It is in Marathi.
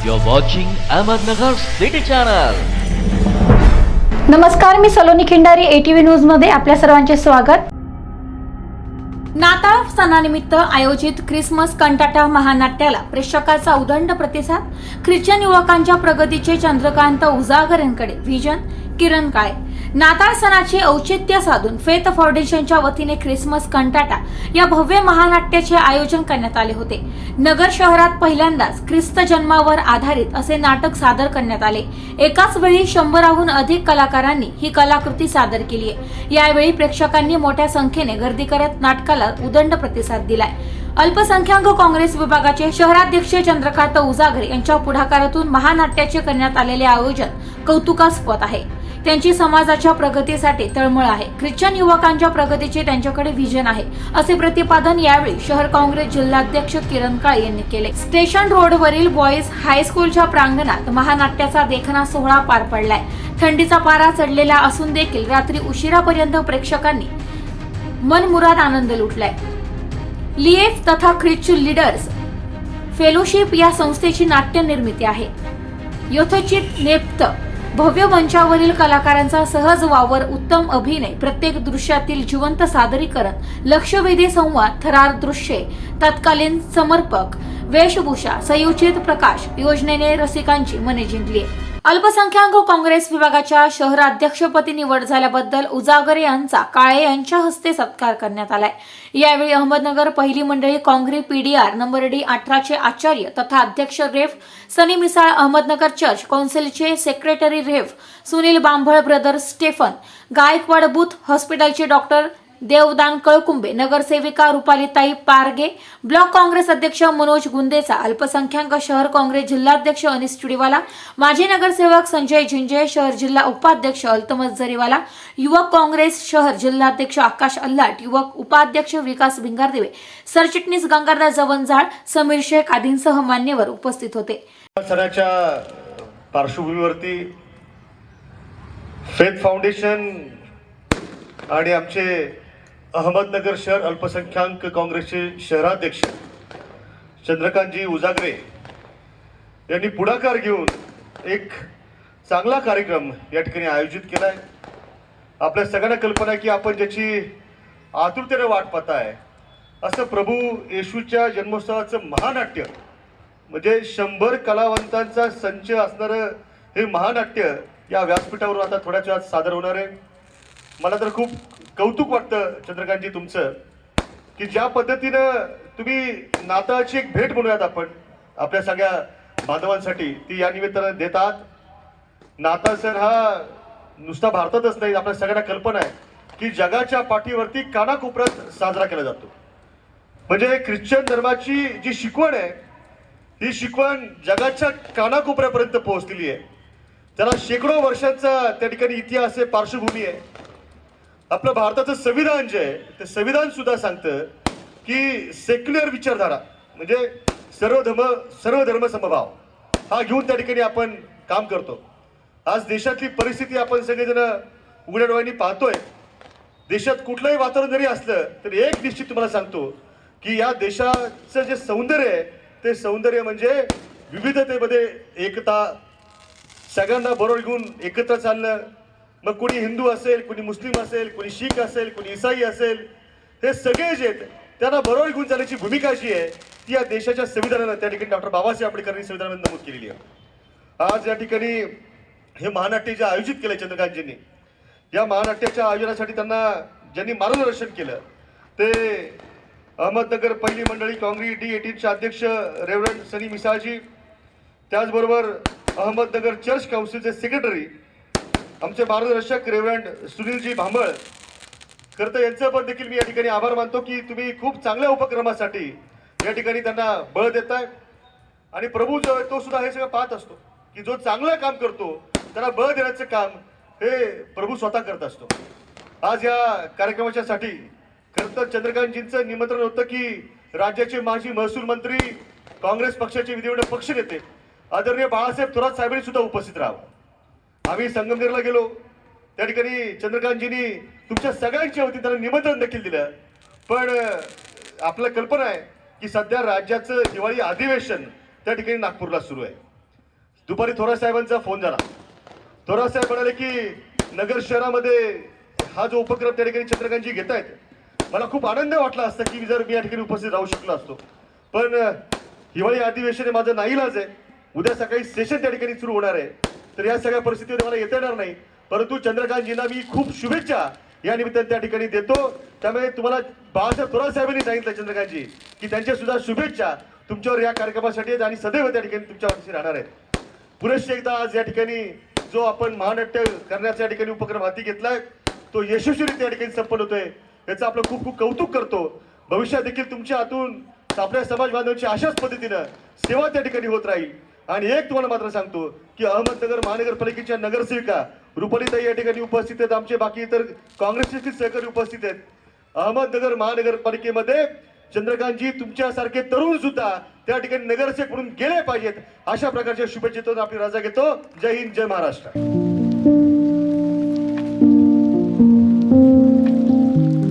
You're watching Ahmednagar City Channel. नमस्कार मी सलोनी खिंडारी एटीव्ही न्यूजमध्ये आपल्या सर्वांचे स्वागत नाताळ सणानिमित्त आयोजित ख्रिसमस कंटाटा महानाट्याला प्रेक्षकाचा उदंड प्रतिसाद ख्रिश्चन युवकांच्या प्रगतीचे चंद्रकांत उजागर यांकडे व्हिजन किरण काळे नाताळ सणाचे औचित्य साधून फेथ फाउंडेशनच्या वतीने ख्रिसमस कंटाटा या भव्य महानाट्याचे आयोजन करण्यात आले होते. नगर शहरात पहिल्यांदाच ख्रिस्त जन्मावर आधारित असे नाटक सादर करण्यात आले. एकाच वेळी शंभराहून अधिक कलाकारांनी ही कलाकृती सादर केली आहे. यावेळी प्रेक्षकांनी मोठ्या संख्येने गर्दी करत नाटकाला उदंड प्रतिसाद दिलाय. अल्पसंख्याक काँग्रेस विभागाचे शहराध्यक्ष चंद्रकांत उजागर यांच्या पुढाकारातून महानाट्याचे करण्यात आलेले आयोजन कौतुकास्पद आहे. त्यांची समाजाच्या प्रगतीसाठी तळमळ आहे. ख्रिश्चन युवकांच्या प्रगतीचे त्यांच्याकडे व्हिजन आहे. असे प्रतिपादन यावेळी शहर काँग्रेस जिल्हाध्यक्ष किरण काळे यांनी केले. स्टेशन रोडवरील बॉईज हायस्कूलच्या प्रांगणात महानाट्याचा देखना सोहळा पार पडलाय. थंडीचा पारा चढलेला असून देखील रात्री उशिरापर्यंत प्रेक्षकांनी मनमुराद आनंद लुटलाय. लिएफ तथा ख्रिश्चन लीडर्स फेलोशिप या संस्थेची नाट्य निर्मिती आहे. यथोचित नेप्त भव्य मंचावरील कलाकारांचा सहज वावर उत्तम अभिनय प्रत्येक दृश्यातील जिवंत सादरीकरण लक्षवेधी संवाद थरार दृश्ये तत्कालीन समर्पक वेशभूषा संयोजित प्रकाश योजनेने रसिकांची मने जिंकली. अल्पसंख्याक काँग्रेस विभागाच्या शहराध्यक्षपदी निवड झाल्याबद्दल उजागर यांचा काळे यांच्या हस्ते सत्कार करण्यात आलाय. यावेळी अहमदनगर पहिली मंडळी काँग्रेस पीडीआर नंबर डी अठराचे आचार्य तथा अध्यक्ष रेफ सनी मिसाळ अहमदनगर चर्च कौन्सिलचे secretary rev Sunil Bambhal brothers Stephen Gaikwad Booth हॉस्पिटलचे डॉक्टर देवदान कळकुंबे नगरसेविका रुपालीताई पारगे ब्लॉक काँग्रेस अध्यक्ष मनोज गुंदेचा अल्पसंख्याक शहर काँग्रेस जिल्हाध्यक्ष अनिस चुडीवाला माजी नगरसेवक संजय झिंजे शहर जिल्हा उपाध्यक्ष अल्तमत जरीवाला युवक काँग्रेस शहर जिल्हाध्यक्ष आकाश अल्लाट युवक उपाध्यक्ष विकास भिंगारदेवे सरचिटणीस गंगाधर जवंजाळ समीर शेख आदींसह मान्यवर उपस्थित होते. पार्श्वभूमीवरती फेथ फाउंडेशन आणि आमचे अहमदनगर शहर अल्पसंख्याक काँग्रेसचे शहराध्यक्ष चंद्रकांतजी उजागरे यांनी पुढाकार घेऊन एक चांगला कार्यक्रम या ठिकाणी आयोजित केला आहे आपल्या सगळ्यांना कल्पना आहे की आपण ज्याची आतुरतेने वाट पाहताय असं प्रभू येशूच्या जन्मोत्सवाचं महानाट्य म्हणजे शंभर कलावंतांचा संच असणारं हे महानाट्य या व्यासपीठावरून आता थोड्याच वेळात सादर होणार आहे. मला तर खूप कौतुक वाटतं चंद्रकांतजी तुमचं की ज्या पद्धतीनं तुम्ही नाताळची एक भेट म्हणूयात आपण आपल्या सगळ्या बांधवांसाठी ती या निमित्तानं देतात. नाताळ सण हा नुसता भारतातच नाही आपल्या सगळ्यांना कल्पना आहे की जगाच्या पाठीवरती कानाकोपऱ्यात साजरा केला जातो. म्हणजे ख्रिश्चन धर्माची जी शिकवण आहे ही शिकवण जगाच्या कानाकोपऱ्यापर्यंत पोहोचलेली आहे. त्याला शेकडो वर्षांचा त्या ठिकाणी इतिहास आहे पार्श्वभूमी आहे. आपलं भारताचं संविधान जे आहे ते संविधान सुद्धा सांगतं की सेक्युलर विचारधारा म्हणजे सर्व धर्म सर्व धर्म समभाव हा घेऊन त्या ठिकाणी आपण काम करतो. आज देशातली परिस्थिती आपण सगळेजण उघड्या डोळ्यांनी पाहतोय. देशात कुठलंही वातावरण जरी असलं तरी एक निश्चित तुम्हाला सांगतो की या देशाचं जे सौंदर्य आहे ते सौंदर्य म्हणजे विविधतेमध्ये एकता सगळ्यांना बरोबर घेऊन एकत्र चालणं मग कोणी हिंदू असेल कोणी मुस्लिम असेल कोणी शीख असेल कोणी इसाई असेल हे सगळे जे आहेत त्यांना बरोबर घेऊन जाण्याची भूमिका जी आहे ती या देशाच्या संविधानानं त्या ठिकाणी डॉक्टर बाबासाहेब आंबेडकरांनी संविधानामध्ये नमूद केलेली आहे. आज या ठिकाणी हे महानाट्य जे आयोजित केलं चंद्रकांतजींनी या महानाट्याच्या आयोजनासाठी त्यांना ज्यांनी मार्गदर्शन केलं ते अहमदनगर पहिली मंडळी काँग्रेस डी एटीनचे अध्यक्ष रेव्हरंड सनी मिसाळजी त्याचबरोबर अहमदनगर चर्च काउन्सिलचे सेक्रेटरी आमचे मार्गदर्शक रेवरंट सुनीलजी भांबळ खरं तर यांचं पण देखील मी या ठिकाणी आभार मानतो की तुम्ही खूप चांगल्या उपक्रमासाठी या ठिकाणी त्यांना बळ देताय. आणि प्रभू जो आहे तो सुद्धा हे सगळं पाहत असतो की जो चांगलं काम करतो त्याला बळ देण्याचं काम हे प्रभू स्वतः करत असतो. आज या कार्यक्रमाच्या साठी खरं तर चंद्रकांतजींचं निमंत्रण होतं की राज्याचे माजी महसूल मंत्री काँग्रेस पक्षाचे विधिमंडळ पक्षनेते आदरणीय बाळासाहेब थोरात साहेबांनी सुद्धा उपस्थित राहावं. आम्ही संगमनेरला गेलो. त्या ठिकाणी चंद्रकांतजींनी तुमच्या सगळ्यांच्या वतीने त्यांना निमंत्रण देखील दिलं. पण आपला कल्पना आहे की सध्या राज्याचं दिवाळी अधिवेशन त्या ठिकाणी नागपूरला सुरू आहे. दुपारी थोरात साहेबांचा फोन झाला. थोरात साहेब म्हणाले की नगर शहरामध्ये हा जो उपक्रम त्या ठिकाणी चंद्रकांतजी घेत आहेत मला खूप आनंद वाटला असता की जर मी या ठिकाणी उपस्थित राहू शकलो असतो. पण हिवाळी अधिवेशन हे माझं नाईलाज आहे. उद्या सकाळी सेशन त्या ठिकाणी सुरू होणार आहे. तर या सगळ्या परिस्थितीमध्ये मला येता येणार नाही. परंतु चंद्रकांतजींना मी खूप शुभेच्छा या निमित्ताने त्या ठिकाणी देतो. त्यामुळे तुम्हाला बाळासाहेब थोरात साहेबांनी सांगितलं चंद्रकांतजी की त्यांच्या सुद्धा शुभेच्छा तुमच्यावर या कार्यक्रमासाठी आहेत आणि सदैव त्या ठिकाणी तुमच्यावरती राहणार आहेत. पुरेशी एकदा आज या ठिकाणी जो आपण महानाट्य करण्याचा या ठिकाणी उपक्रम हाती घेतलाय तो यशस्वीरित्या या ठिकाणी संपन्न होतोय. याचं आपलं खूप खूप कौतुक करतो. भविष्यात देखील तुमच्या हातून आपल्या समाज बांधवांची अशाच पद्धतीनं सेवा त्या ठिकाणी होत राहील. आणि एक तुम्हाला मात्र सांगतो की अहमदनगर महानगरपालिकेच्या नगरसेविका रुपालीताई या ठिकाणी उपस्थित आहेत. आमचे बाकी इतर काँग्रेसचे सहकारी उपस्थित आहेत. अहमदनगर महानगरपालिकेमध्ये चंद्रकांतजी तुमच्यासारखे तरुण सुद्धा त्या ठिकाणी नगरसेवक म्हणून गेले पाहिजेत. अशा प्रकारच्या शुभेच्छेतून आपली रजा घेतो. जय हिंद जय महाराष्ट्र.